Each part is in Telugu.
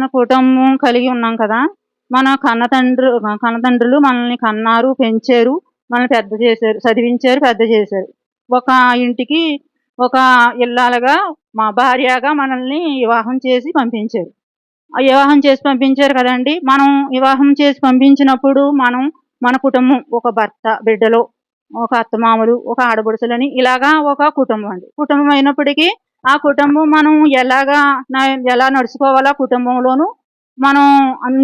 మన కుటుంబం కలిగి ఉన్నాం కదా మన కన్నతండ్రు కన్నతండ్రులు మనల్ని కన్నారు పెంచారు మనల్ని పెద్ద చేశారు చదివించారు పెద్ద చేశారు. ఒక ఇంటికి ఒక ఇల్లాలుగా మా భార్యగా మనల్ని వివాహం చేసి పంపించారు. ఆ వివాహం చేసి పంపించారు కదండి. మనం వివాహం చేసి పంపించినప్పుడు మనం మన కుటుంబం ఒక భర్త బిడ్డలు ఒక అత్తమామలు ఒక ఆడబడుచులని ఇలాగా ఒక కుటుంబం అండి. కుటుంబం అయినప్పటికీ ఆ కుటుంబం మనం ఎలాగా ఎలా నడుచుకోవాలో ఆ కుటుంబంలోనూ మనం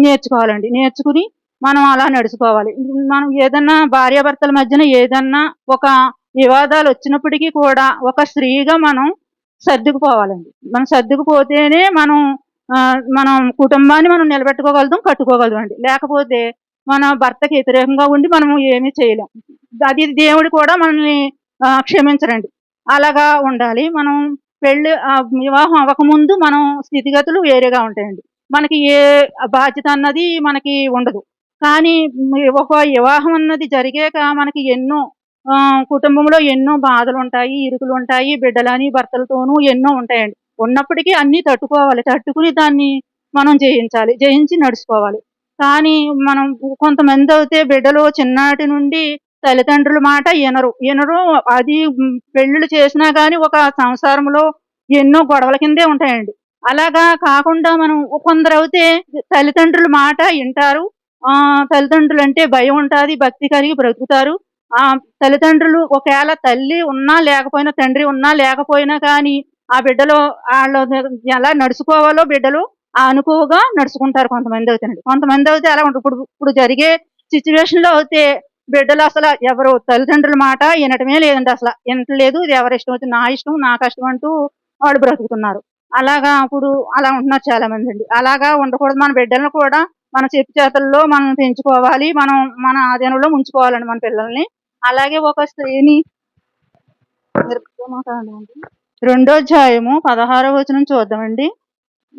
నేర్చుకోవాలండి. నేర్చుకుని మనం అలా నడుచుకోవాలి. మనం ఏదన్నా భార్యాభర్తల మధ్యన ఏదన్నా ఒక వివాదాలు వచ్చినప్పటికీ కూడా ఒక స్త్రీగా మనం సర్దుకుపోవాలండి. మనం సర్దుకుపోతేనే మనం మనం కుటుంబాన్ని మనం నిలబెట్టుకోగలుగుతాం కట్టుకోగలుగుతాం అండి. లేకపోతే మన భర్తకి వ్యతిరేకంగా ఉండి మనం ఏమీ చేయలేం. అది దేవుడు కూడా మనల్ని క్షమించరండి. అలాగా ఉండాలి. మనం పెళ్ళి వివాహం అవ్వకముందు మనం స్థితిగతులు వేరేగా ఉంటాయండి. మనకి ఏ బాధ్యత అన్నది మనకి ఉండదు. కానీ ఒక వివాహం అన్నది జరిగాక మనకి ఎన్నో కుటుంబంలో ఎన్నో బాధలు ఉంటాయి ఇరుకులు ఉంటాయి బిడ్డలని భర్తలతోనూ ఎన్నో ఉంటాయండి. ఉన్నప్పటికీ అన్ని తట్టుకోవాలి. తట్టుకుని దాన్ని మనం జయించాలి. జయించి నడుచుకోవాలి. కానీ మనం కొంతమంది అయితే బిడ్డలు చిన్నటి నుండి తల్లిదండ్రుల మాట వినరు. వినరు. అది పెళ్ళిళ్ళు చేసినా కానీ ఒక సంసారంలో ఎన్నో గొడవల కిందే ఉంటాయండి. అలాగా కాకుండా మనం కొందరు అయితే తల్లిదండ్రుల మాట వింటారు. ఆ తల్లిదండ్రులు అంటే భయం ఉంటుంది భక్తి కలిగి బ్రతుకుతారు. ఆ తల్లిదండ్రులు ఒకవేళ తల్లి ఉన్నా లేకపోయినా తండ్రి ఉన్నా లేకపోయినా కానీ ఆ బిడ్డలో వాళ్ళు ఎలా నడుచుకోవాలో బిడ్డలు అనుకోగా అనుకువగా నడుచుకుంటారు కొంతమంది అవుతారండి. కొంతమంది అయితే అలా ఉంటారు. ఇప్పుడు ఇప్పుడు జరిగే సిచ్యువేషన్లో అయితే బిడ్డలు అసలు ఎవరు తల్లిదండ్రుల మాట వినటమే లేదండి అసలు. వినట్లేదు ఇది ఎవరి ఇష్టం అయితే నా ఇష్టం నా కష్టం అంటూ వాళ్ళు బ్రతుకుతున్నారు. అలాగా అప్పుడు అలా ఉంటున్నారు చాలా మంది అండి. అలాగా ఉండకూడదు మన బిడ్డలను కూడా మన చెప్పు చేతల్లో మనం పెంచుకోవాలి మనం మన ఆధీనంలో ఉంచుకోవాలండి మన పిల్లల్ని. అలాగే ఒక స్త్రీని రెండో అధ్యాయము పదహారవ వచనం చూద్దామండి.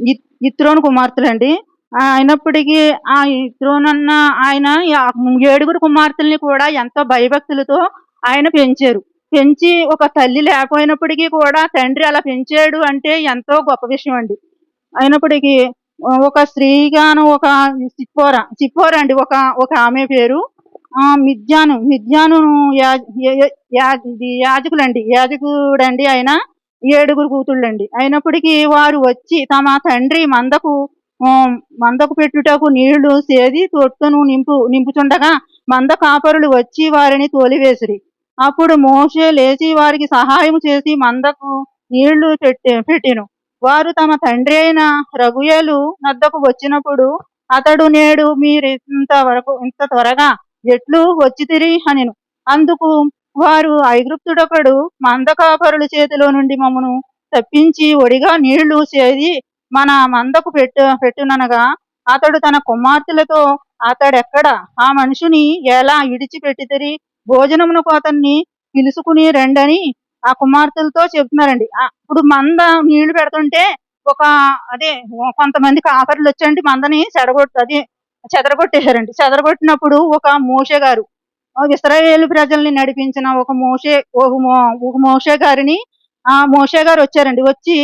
ఇత్- ఇత్రోను కుమార్తెలండి. అయినప్పటికీ ఆ ఇత్రోనన్న ఆయన ఏడుగురు కుమార్తెల్ని కూడా ఎంతో భయభక్తులతో ఆయన పెంచారు. పెంచి ఒక తల్లి లేకపోయినప్పటికీ కూడా తండ్రి అలా పెంచాడు అంటే ఎంతో గొప్ప విషయం అండి. అయినప్పటికీ ఒక స్త్రీగాను ఒక చిప్పోర చిప్పోర అండి ఒక ఒక ఆమె పేరు. ఆ మిథ్యాను మిథ్యాను యా- యాజకులండి యాజకుడండి ఆయన ఏడుగురు కూతుళ్ళండి. అయినప్పటికీ వారు వచ్చి తమ తండ్రి మందకు మందకు పెట్టుటకు నీళ్ళు సేది తొట్టును నింపు నింపుచుండగా మంద కాపరులు వచ్చి వారిని తోలివేసిరి. అప్పుడు మోషే లేచి వారికి సహాయం చేసి మందకు నీళ్ళు పెట్టి పెట్టిను. వారు తమ తండ్రి అయిన రఘుయలు నద్దకు వచ్చినప్పుడు అతడు నేడు మీరు ఇంత వరకు ఇంత త్వరగా ఎట్లు వచ్చితిరి అనిను. అందుకు వారు ఐగుప్తుడొకడు మంద కాపరుల చేతిలో నుండి మమ్మను తప్పించి ఒడిగా నీళ్ళు చేది మన మందకు పెట్టు పెట్టుననగా అతడు తన కుమార్తెలతో అతడెక్కడ? ఆ మనుషుని ఎలా విడిచిపెట్టితిరి? భోజనమునకు అతన్ని పిలుచుకుని రండని ఆ కుమార్తెలతో చెప్తున్నారండి. ఇప్పుడు మంద నీళ్ళు పెడుతుంటే ఒక అదే కొంతమంది కాపర్లు వచ్చండి మందని చెడగొట్టు అది చెదరగొట్టేశారండి. చెదరగొట్టినప్పుడు ఒక మోషే గారు ఇస్రాయేల్ ఇస్రాయేలు ప్రజల్ని నడిపించిన ఒక మోషే ఒక మోషే గారిని ఆ మోషే గారు వచ్చారండి వచ్చి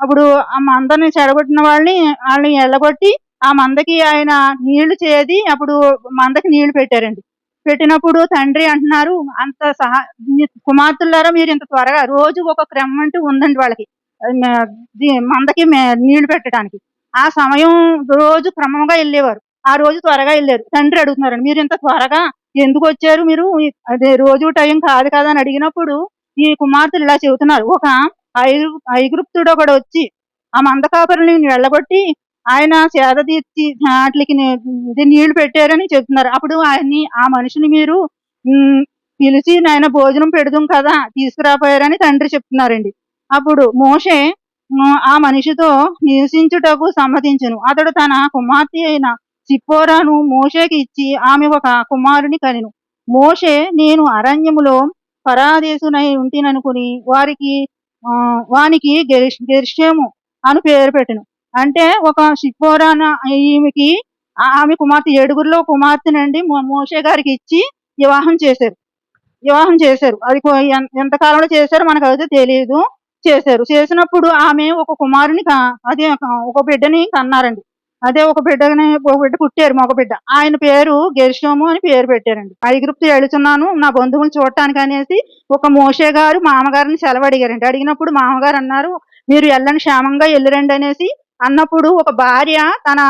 అప్పుడు ఆ మందని చెడగొట్టిన వాళ్ళని వాళ్ళని ఎల్లగొట్టి ఆ మందకి ఆయన నీళ్ళు చేది అప్పుడు మందకి నీళ్ళు పెట్టారండి. పెట్టినప్పుడు తండ్రి అంటున్నారు అంత సహా కుమార్తెలారా మీరు ఇంత త్వరగా రోజు ఒక క్రమం అంటూ ఉందండి వాళ్ళకి మందకి నీళ్ళు పెట్టడానికి. ఆ సమయం రోజు క్రమంగా వెళ్ళేవారు ఆ రోజు త్వరగా వెళ్ళారు తండ్రి అడుగుతున్నారండి మీరు ఇంత త్వరగా ఎందుకు వచ్చారు మీరు? అదే రోజు టైం కాదు కదా అని అడిగినప్పుడు ఈ కుమార్తెలు ఇలా చెబుతున్నారు. ఒక ఐగు ఐగుప్తుడు ఒకడు వచ్చి ఆ మందకాపరిని వెళ్ళగొట్టి ఆయన సేద తీర్చి వాటికి ఇది నీళ్ళు పెట్టారని చెప్తున్నారు. అప్పుడు ఆయన్ని ఆ మనిషిని మీరు పిలిచి నాయన భోజనం పెడదాం కదా తీసుకురాపోయారని తండ్రి చెప్తున్నారండి. అప్పుడు మోషే ఆ మనిషితో నివసించుటకు సమ్మతించను. అతడు తన కుమార్తె అయిన సిప్పోరాను మోషేకి ఇచ్చి ఆమె ఒక కుమారుని కలిను మోషే నేను అరణ్యములో పరాదేశునై ఉంటిననుకుని వారికి వానికి గెరిష్యము అని పేరు పెట్టను. అంటే ఒక సిప్పోరాన ఈమెకి ఆమె కుమార్తె ఏడుగురిలో కుమార్తెనండి మోషే గారికి ఇచ్చి వివాహం చేశారు. వివాహం చేశారు. అది ఎంత కాలంలో చేశారో మనకు అయితే తెలియదు చేశారు. చేసినప్పుడు ఆమె ఒక కుమారుని అదే ఒక బిడ్డని కన్నారండి. అదే ఒక బిడ్డని ఒక బిడ్డ పుట్టారు మగ బిడ్డ. ఆయన పేరు గెరిశోము అని పేరు పెట్టారండి. ఐగుప్తు వెళుతున్నాను నా బంధువులు చూడటానికి అనేసి ఒక మోషే గారు మామగారిని సెలవు అడిగారండి. అడిగినప్పుడు మామగారు అన్నారు మీరు వెళ్ళని క్షేమంగా వెళ్ళిరండి అనేసి అన్నప్పుడు ఒక భార్య తన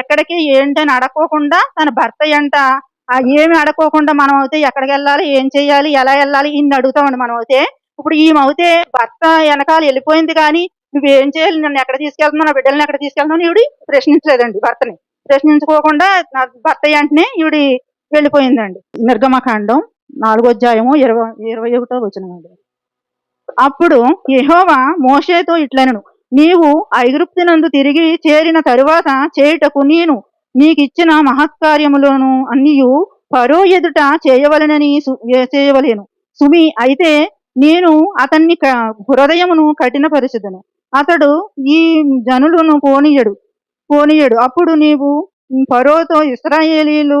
ఎక్కడికి ఏంటని అడగకుండా తన భర్త ఎంట ఏమి అడగకుండా మనం అయితే ఎక్కడికి వెళ్ళాలి ఏం చేయాలి ఎలా వెళ్ళాలి ఇన్ని అడుగుతామండి మనం అయితే. ఇప్పుడు ఈమె అయితే భర్త వెనకాల వెళ్ళిపోయింది కానీ నువ్వేం చేయాలి? నన్ను ఎక్కడ తీసుకెళ్తున్నావు? నా బిడ్డల్ని ఎక్కడ తీసుకెళ్తున్నావు? ఈవిడి ప్రశ్నించలేదండి భర్తని. ప్రశ్నించుకోకుండా నా భర్త వెంటనే ఈవిడి వెళ్ళిపోయిందండి. నిర్గమకాండం నాలుగో అధ్యాయము ఇరవై ఇరవై ఒకటో వచ్చినండి అప్పుడు యెహోవా మోషేతో ఇట్లనను నీవు ఐగుప్తునందు తిరిగి చేరిన తరువాత చేయుటకు నేను నీకిచ్చిన మహత్కార్యములను అన్నియు పరో ఎదుట చేయవలనని సు- చేయవలేను. సుమి అయితే నేను అతన్ని క- హృదయమును కఠినపరచుదును. అతడు ఈ జనులను పోనీయడు పోనీయడు అప్పుడు నీవు ఫరోతో ఇస్రాయేలీలు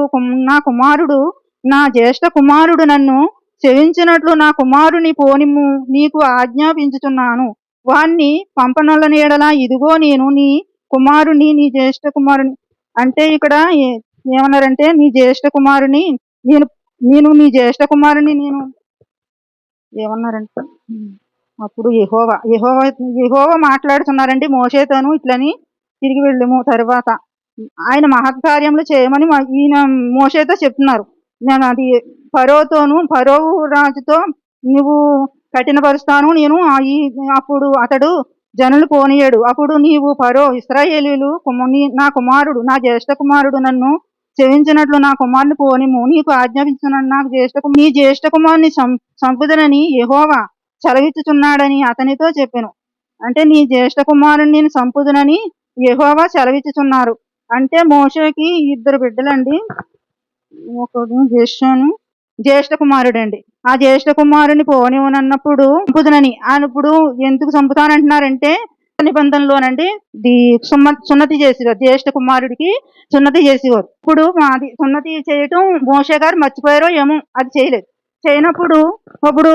నా కుమారుడు నా జ్యేష్ఠ కుమారుడు నన్ను చెవించినట్లు నా కుమారుని పోనిమ్ము నీకు ఆజ్ఞాపించుచున్నాను. వాణ్ణి పంపనల నీడలా ఇదిగో నేను నీ కుమారుని నీ జ్యేష్ఠ కుమారుని అంటే ఇక్కడ ఏమన్నారంటే నీ జ్యేష్ఠ కుమారుని నేను నేను నీ జ్యేష్ఠ కుమారుని నేను ఏమన్నారంటే? అప్పుడు యహోవా యహోవా యహోవా మాట్లాడుతున్నారండి మోషేతోను ఇట్లని తిరిగి వెళ్ళము తర్వాత. ఆయన మహత్కార్యములు చేయమని మా- ఈయన మోషేతో చెప్తున్నారు. నేను అది ఫరోతోను ఫరో రాజుతో నువ్వు కఠినపరుస్తాను నేను ఈ అప్పుడు అతడు జనులు పోనీయడు. అప్పుడు నీవు ఫరో ఇస్రాయేలీలు కుమ- నీ- నా కుమారుడు నా జ్యేష్ఠ కుమారుడు నన్ను చెవించినట్లు నా కుమారుని పోనిము. నీకు ఆజ్ఞాపించిన నాకు జ్యేష్ఠ నీ జ్యేష్ఠ కుమారుని సం- చంపుదనని యహోవా సెలవిచ్చుచున్నాడని అతనితో చెప్పెను. అంటే నీ జ్యేష్ఠ కుమారుణ్ణి నేను సంపుదునని యహోవా సెలవిచ్చుచున్నారు అంటే మోషకి ఇద్దరు బిడ్డలండి. ఒకడు జ్యేష్ఠను జ్యేష్ఠ కుమారుడండి. ఆ జ్యేష్ఠ కుమారుని పోనివనన్నప్పుడు సంపుదునని. ఆయన ఇప్పుడు ఎందుకు సంపుతానంటున్నారంటే నిబంధనలోనండి ది సున్న సున్నతి చేసేవారు జ్యేష్ఠ కుమారుడికి సున్నతి చేసేవారు ఇప్పుడు అది సున్నతి చేయటం మోషే గారు మర్చిపోయారో ఏమో అది చేయలేదు. చేయనప్పుడు ఇప్పుడు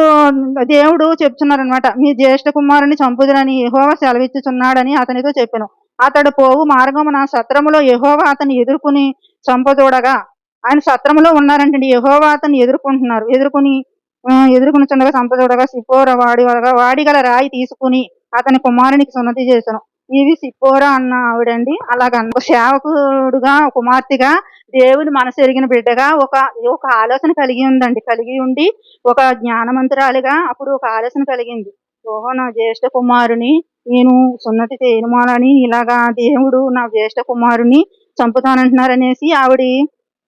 దేవుడు చెప్తున్నారు అనమాట మీ జ్యేష్ఠ కుమారుని చంపుదురని యెహోవా సెలవిచ్చుచున్నాడని అతనితో చెప్పాను. అతడు పోవు మార్గమున సత్రములో యెహోవా అతను ఎదుర్కొని చంపదూడగా. ఆయన సత్రములో ఉన్నారంటండి యెహోవా అతన్ని ఎదుర్కొంటున్నారు. ఎదుర్కొని ఎదుర్కొని చుండగా చంపదూడగా సిపోర వాడి వాడిగల వాడి గల రాయి తీసుకుని అతని కుమారునికి సున్నతి చేశాను ఇవి సిపోరా అన్న ఆవిడండి. అలాగ ఒక సేవకుడుగా కుమార్తెగా దేవుని మనసు ఎరిగిన బిడ్డగా ఒక ఒక ఆలోచన కలిగి ఉందండి. కలిగి ఉండి ఒక జ్ఞానమంతరాలుగా అప్పుడు ఒక ఆలోచన కలిగింది. ఓహో నా జ్యేష్ఠ కుమారుని నేను సున్నతి చేయనుమాలని ఇలాగా దేవుడు నా జ్యేష్ఠ కుమారుని చంపుతానంటున్నారనేసి ఆవిడ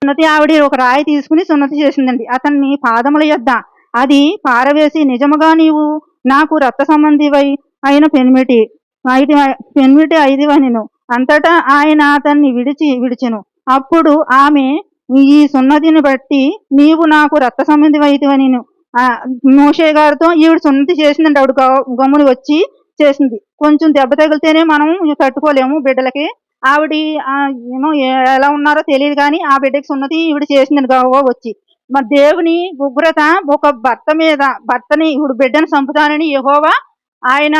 సున్నతి ఆవిడ ఒక రాయి తీసుకుని సున్నతి చేసిందండి. అతన్ని పాదముల యొద్ద అది పారవేసి నిజముగా నీవు నాకు రక్త సంబంధివై అయిన పెనిమిటి ఐదు పెనిమిటి ఐదివనెను అంతటా ఆయన అతన్ని విడిచి విడిచెను. అప్పుడు ఆమె ఈ సున్నతిని బట్టి నీవు నాకు రక్త సంబంధి అయితివనిను మోషే గారితో ఈవిడ సున్నతి చేసిందండి ఆవిడ గమ్ముని వచ్చి చేసింది. కొంచెం దెబ్బ తగిలితేనే మనం తట్టుకోలేము బిడ్డలకి. ఆవిడ ఏమో ఎలా ఉన్నారో తెలియదు కానీ ఆ బిడ్డకి సున్నతి ఈవిడ చేసిందని గవ్వ వచ్చి. మరి దేవుని ఉగ్రత ఒక భర్త మీద భర్తని ఇప్పుడు బిడ్డను చంపుతానని యహోవా ఆయన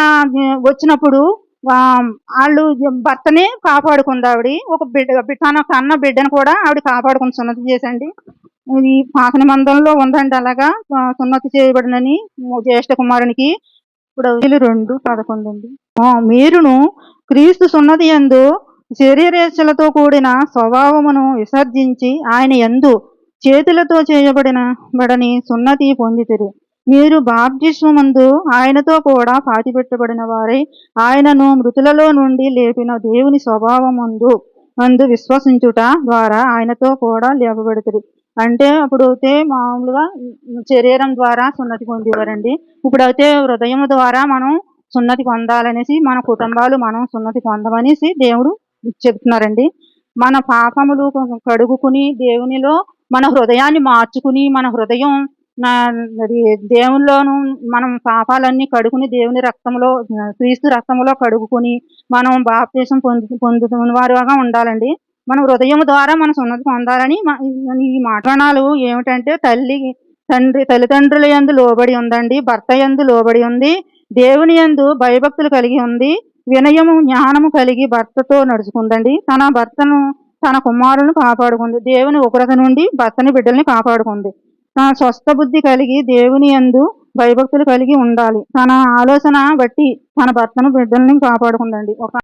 వచ్చినప్పుడు వాళ్ళు భర్తని కాపాడుకుంది ఆవిడ ఒక బిడ్డ తన కన్న బిడ్డను కూడా ఆవిడ కాపాడుకుని సున్నతి చేసండి ఇది పాత మందంలో ఉందండి అలాగా. సున్నతి చేయబడినని జ్యేష్ఠ కుమారునికి ఇప్పుడు వదిలి రెండు పదకొండు అండి. మీరును క్రీస్తు సున్నతి యందు శరీరేచ్ఛలతో కూడిన స్వభావమును విసర్జించి ఆయన యందు చేతులతో చేయబడిన బడని సున్నతి పొందితిరి. మీరు బాప్తిస్మమందు ఆయనతో కూడా పాతిపెట్టబడిన వారై ఆయనను మృతులలో నుండి లేపిన దేవుని స్వభావముందు మందు విశ్వసించుట ద్వారా ఆయనతో కూడా లేపబడుతుంది అంటే అప్పుడు అయితే మామూలుగా శరీరం ద్వారా సున్నతి పొందేవారండి. ఇప్పుడు అయితే హృదయం ద్వారా మనం సున్నతి పొందాలనేసి మన కుటుంబాలు మనం సున్నతి పొందమనేసి దేవుడు చెప్తున్నారండి. మన పాపములు కడుగుకుని దేవునిలో మన హృదయాన్ని మార్చుకుని మన హృదయం నా అది దేవునిలోను మనం పాపాలన్నీ కడుగుని దేవుని రక్తంలో క్రీస్తు రక్తంలో కడుగుకుని మనం బాప్తీసం పొందు పొందుతున్న వారుగా ఉండాలండి. మన హృదయం ద్వారా మన సున్నతి పొందాలని ఈ మాటనాలు ఏమిటంటే తల్లి తండ్రి తల్లిదండ్రుల యందు లోబడి ఉందండి భర్త యందు లోబడి ఉంది దేవుని యందు భయభక్తులు కలిగి ఉంది వినయము జ్ఞానము కలిగి భర్తతో నడుచుకుందండి. తన భర్తను తన కుమారులను కాపాడుకుంది. దేవుని ఉగ్రత నుండి భర్తని బిడ్డల్ని కాపాడుకుంది. తన స్వస్థ బుద్ధి కలిగి దేవుని యందు భయభక్తులు కలిగి ఉండాలి. తన ఆలోచన బట్టి తన భర్తను బిడ్డల్ని కాపాడుకుందండి. ఒక